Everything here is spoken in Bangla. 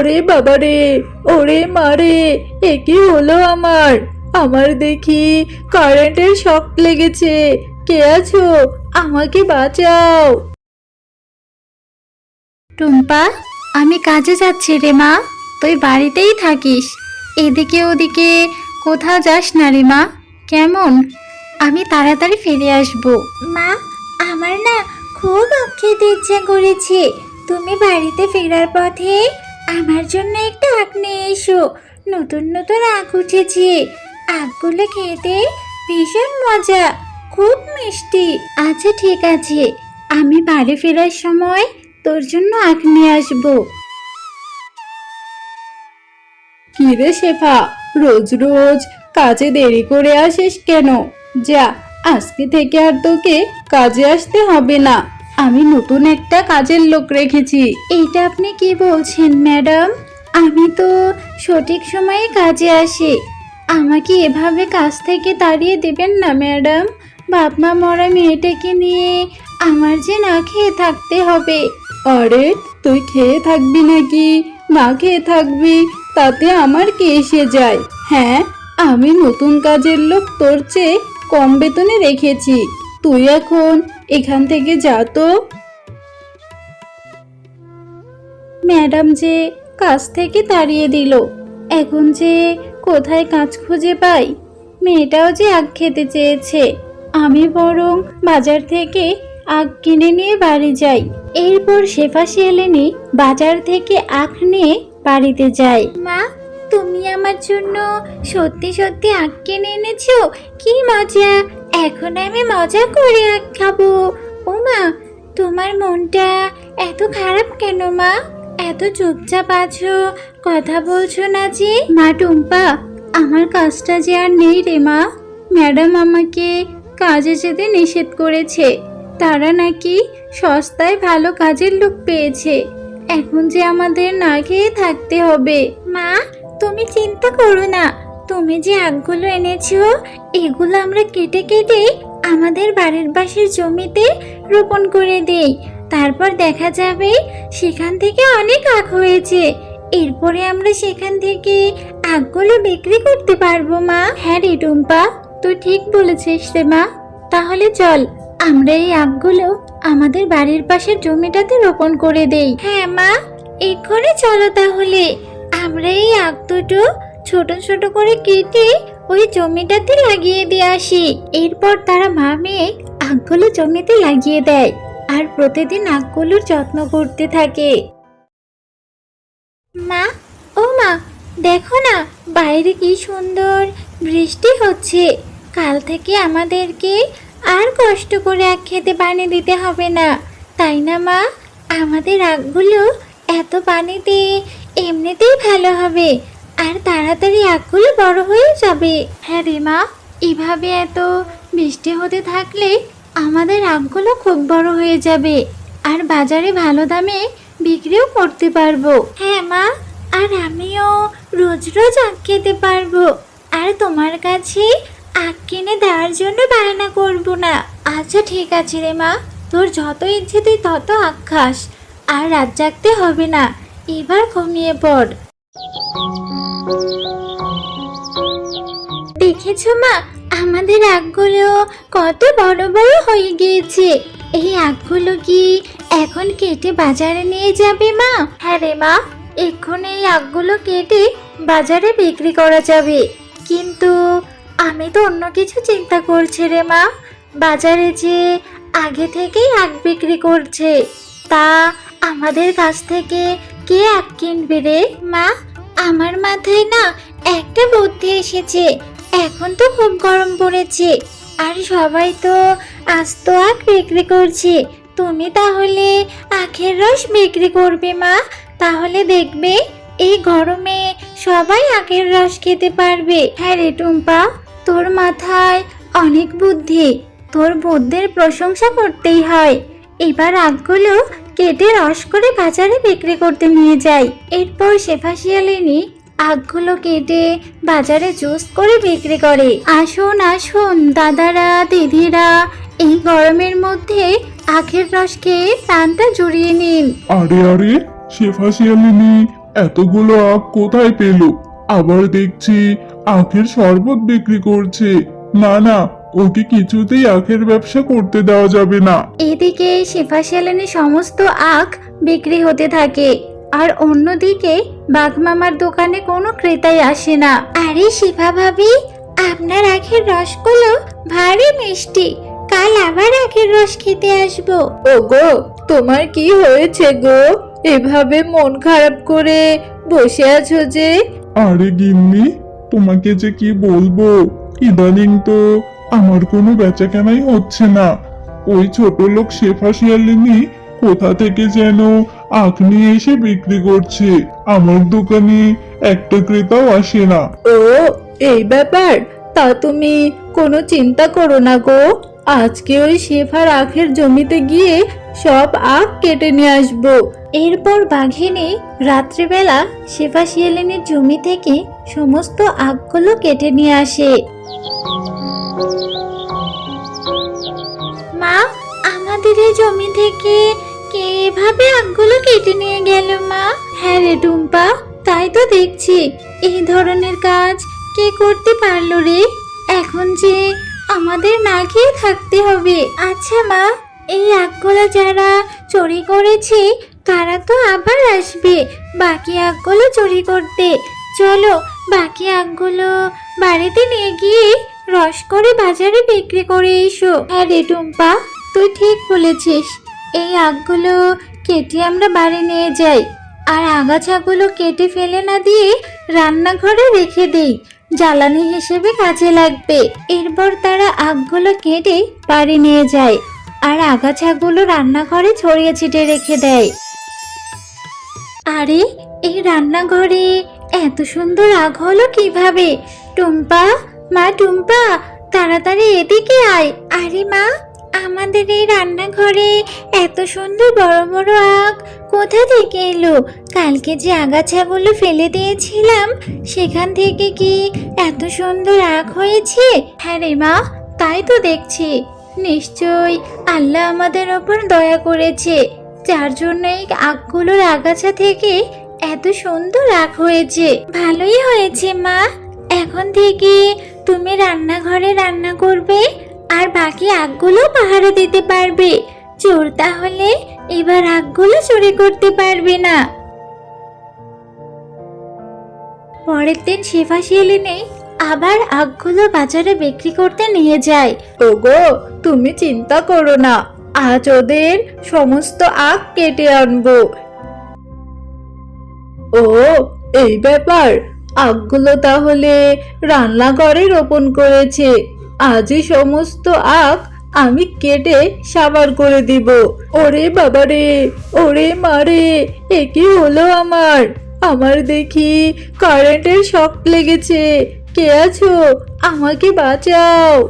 ওরে বাবারে ওরে মারে এ কি হলো আমার? আমার দেখি কারেন্টের শক লেগেছে। কে আছো? আমাকে বাঁচাও। টুম্পা আমি কাজে যাচ্ছি রে মা। তুই বাড়িতেই থাকিস। এদিকে ওদিকে কোথাও যাস না রে মা। কেমন? আমি তাড়াতাড়ি ফিরে আসব। মা আমার না খুব খেতে ইচ্ছে করেছে। তুমি বাড়িতে ফেরার পথে আমার জন্য একটা আখ নিয়ে এসো। নতুন নতুন আখ উঠেছে। আখগুলো খেতে ভীষণ মজা, খুব মিষ্টি। আচ্ছা ঠিক আছে। আমি বাড়ি ফেরার সময় তোর জন্য আখ নিয়ে আসব। কি রে শেফা, রোজ রোজ কাজে দেরি করে আসিস কেন? যা, আজকে থেকে আর তোকে কাজে আসতে হবে না। আমি নতুন একটা কাজের লোক রেখেছি। এইটা আপনি কি বলছেন, ম্যাডাম? আমি তো সঠিক সময়ে কাজে আসি। আমাকে এভাবে কাজ থেকে তাড়িয়ে দেবেন না, ম্যাডাম। বাপ মা মরা মেয়েটাকে নিয়ে আমার যে না খেয়ে থাকতে হবে। আরে, তুই খেয়ে থাকবি নাকি? না খেয়ে থাকবি, তাতে আমার কে এসে যায়? হ্যাঁ আমি নতুন কাজের লোক তোর চেয়ে কম বেতনে রেখেছি। তুই এখন এখান থেকে যা তো। ম্যাডাম যে কাজ থেকে তাড়িয়ে দিল, এখন যে কোথায় কাজ খুঁজে পাই, মেয়েটাও যে আগ খেতে চেয়েছে, আমি বরং বাজার থেকে আখ কিনে নিয়ে বাড়ি যাই। এরপর শেফা শিয়ালিনী বাজার থেকে আখ নিয়ে বাড়িতে যায়। মা, তুমি আমার জন্য সত্যি সত্যি আখ কিনে এনেছো? কি মজা! এখন আমি মজা করে খাব। ও মা তোমার মনটা এত খারাপ কেন মা? এত চুপচাপ আছো কথা বলছো না যে? মা টুম্পা আমার কাজটা যে আর নেই রে মা। ম্যাডাম আমাকে কাজে যেতে নিষেধ করেছে। তারা নাকি সস্তায় ভালো কাজের লোক পেয়েছে। এখন যে আমাদের না খেয়ে থাকতে হবে। মা তুমি চিন্তা করো না। তুমি যে আগগুলো এনেছো, এগুলো আমরা কেটে কেটে আমাদের বাড়ির পাশের জমিতে রোপণ করে দেই। তারপর দেখা যাবে সেখান থেকে অনেক আখ হয়েছে। এরপরে আমরা সেখান থেকে আখগুলো বিক্রি করতে পারব, মা। হ্যাঁ রে টুম্পা, তুই ঠিক বলেছিস রে, মা। তাহলে চল, আমরা এই আখগুলো আমাদের বাড়ির পাশের জমিটাতে রোপণ করে দেই। হ্যাঁ মা। এক্ষুনি চলো তাহলে। আমরা এই আখ দুটো ছোট ছোট করে কেটে ওই জমিটাতে লাগিয়ে দিয়ে আসি। এরপর তারা মা মেয়ে আখগুলো জমিতে লাগিয়ে দেয় আর প্রতিদিন আখগুলোর যত্ন করতে থাকে। মা, ও মা, দেখো না, বাইরে কি সুন্দর বৃষ্টি হচ্ছে। কাল থেকে আমাদেরকে আর কষ্ট করে এক খেতে পানি দিতে হবে না। তাই না মা? আমাদের আখগুলো এত পানিতে এমনিতেই ভালো হবে। আর তাড়াতাড়ি আখগুলো বড় হয়ে যাবে। হ্যাঁ রে মা এভাবে এত বৃষ্টি হতে থাকলে আমাদের আখগুলো খুব বড় হয়ে যাবে। আর বাজারে ভালো দামে বিক্রিও করতে পারব। হ্যাঁ মা আর আমিও রোজ রোজ আখ খেতে পারব। আর তোমার কাছে আখ কিনে দেওয়ার জন্য বায়না করব না। আচ্ছা ঠিক আছে রে মা তোর যত ইচ্ছে তুই তত আখ খাস। আর রাত জাগতে হবে না এবার ঘুমিয়ে পড়। দেখেছ মা? আমাদের আখগুলো কত বড় বড় হয়ে গিয়েছে। এই আখগুলো কি এখন কেটে বাজারে নিয়ে যাবে মা? হ্যাঁ রে মা এক্ষুনি এই আখগুলো কেটে বাজারে বিক্রি করা যাবে। কিন্তু আমি তো অন্য কিছু চিন্তা করছি রে মা। বাজারে যে আগে থেকেই আখ বিক্রি করছে, তা আমাদের কাছ থেকে কে আখ কিনবে রে মা, আমার মাথায় না একটা বুদ্ধি এসেছে। এখন তো খুব গরম পড়েছে। আর সবাই তো আস্ত আখ বিক্রি করছে। তুমি তাহলে আখের রস বিক্রি করবে, মা? তাহলে দেখবে, এই গরমে সবাই আখের রস খেতে পারবে। হ্যাঁ রে টুম্পা, তোর মাথায় অনেক বুদ্ধি। তোর বুদ্ধির প্রশংসা করতেই হয়। এবার আখগুলো কেটে রস করে বাজারে বিক্রি করতে নিয়ে যাই এরপর শেফা শিয়ালিনী আখগুলো কেটে বাজারে জুস করে বিক্রি করে। আসুন আসুন, দাদারা, দিদিরা, এই গরমের মধ্যে আখের রস খেয়ে প্রাণটা জুড়িয়ে নিন। আরে আরে শেফা শিয়ালিনী এতগুলো আখ কোথায় পেল? আবার দেখছি আখের শরবত বিক্রি করছে। না না ওকে কিছুতেই আখের ব্যবসা করতে দেওয়া যাবে না। এদিকে শেফা সেলেনের সমস্ত আখ বিক্রি হতে থাকে আর অন্যদিকে বাঘমামার দোকানে কোনো ক্রেতাই আসে না। আরে শিফা ভাবি আপনার আখের রসগুলো ভারী মিষ্টি কাল আবার আখের রস খেতে আসব। ওগো তোমার কি হয়েছে গো? এভাবে মন খারাপ করে বসে আছো যে? আরে গিন্নি তোমাকে যে কি বলব? ইদানিং তো আমার কোনো বেচাকেনাই হচ্ছে না। ওই ছোট লোক শেফা শিয়ালিনী কোথা থেকে যেন আখ নিয়ে এসে বিক্রি করছে? আমার দোকানে একটা ক্রেতাও আসে না। ও এই ব্যাপার? তা তুমি কোনো চিন্তা করো না গো। আজকে ওই শেফার আখের জমিতে গিয়ে সব আখ কেটে নিয়ে আসব। এরপর বাঘিনী রাত্রিবেলা শেফা শিয়ালিনীর জমি থেকে সমস্ত আখগুলো কেটে নিয়ে আসে। মা, আমাদের এই জমি থেকে কে এভাবে কেটে নিয়ে গেল মা? হ্যাঁ রে টুম্পা, তাই তো দেখছি। এই ধরনের কাজ কে করতে পারল রে? এখন যে আমাদের না খেয়ে থাকতে হবে। আচ্ছা মা, এই আখগুলো যারা চুরি করেছে, তারা তো আবার আসবে। বাকি আখগুলো চুরি করতে। চলো বাকি আখগুলো বাড়িতে নিয়ে গিয়ে রস করে বাজারে বিক্রি করে এসো। হ্যাঁ রে টুম্পা, তুই ঠিক বলেছিস। এই আখগুলো কেটে আমরা বাড়ি নিয়ে যাই। আর আগাছাগুলো কেটে ফেলে না দিয়ে রান্নাঘরে রেখে দেই। জ্বালানি হিসেবে কাজে লাগবে। এরপর তারা আখগুলো কেটে বাড়ি নিয়ে যায় আর আগাছাগুলো রান্নাঘরে ছড়িয়ে ছিটে রেখে দেয়। আরে, এই রান্নাঘরে এত সুন্দর আগ হলো কীভাবে? টুম্পা মা টুম্পা, তাড়াতাড়ি এদিকে আয়। আরে মা, আমাদের এই রান্নাঘরে এত সুন্দর বড় বড় আখ কোথা থেকে এলো? কালকে যে আগাছাগুলো ফেলে দিয়েছিলাম, সেখান থেকে কি এত সুন্দর আগ হয়েছে? হ্যাঁ রে মা, তাই তো দেখছি। নিশ্চয় আল্লাহ আমাদের ওপর দয়া করেছে। যার জন্য এই আখগুলোর আগাছা থেকে এত সুন্দর আখ হয়েছে। ভালোই হয়েছে মা। এখন থেকে তুমি রান্নাঘরে রান্না করবে আর বাকি আখগুলো পাহারা দিতে পারবে। চোর তাহলে এবার আখগুলো চুরি করতে পারবে না। পরের দিন শেফা শিয়ালিনী আবার আগগুলো বাজারে বিক্রি করতে নিয়ে যায়। ওগো, তুমি চিন্তা করো না, আজ ওদের সমস্ত আখ কেটে আনব। ও, এই ব্যাপার আখগুলো তাহলে রান্নাঘরে রোপণ করেছে। আজই সমস্ত আখ আমি কেটে সাবার করে দিব। ওরে বাবারে ওরে মারে এ হলো আমার? আমার দেখি কারেন্টের শক লেগেছে। কে আছো? আমাকে বাঁচাও।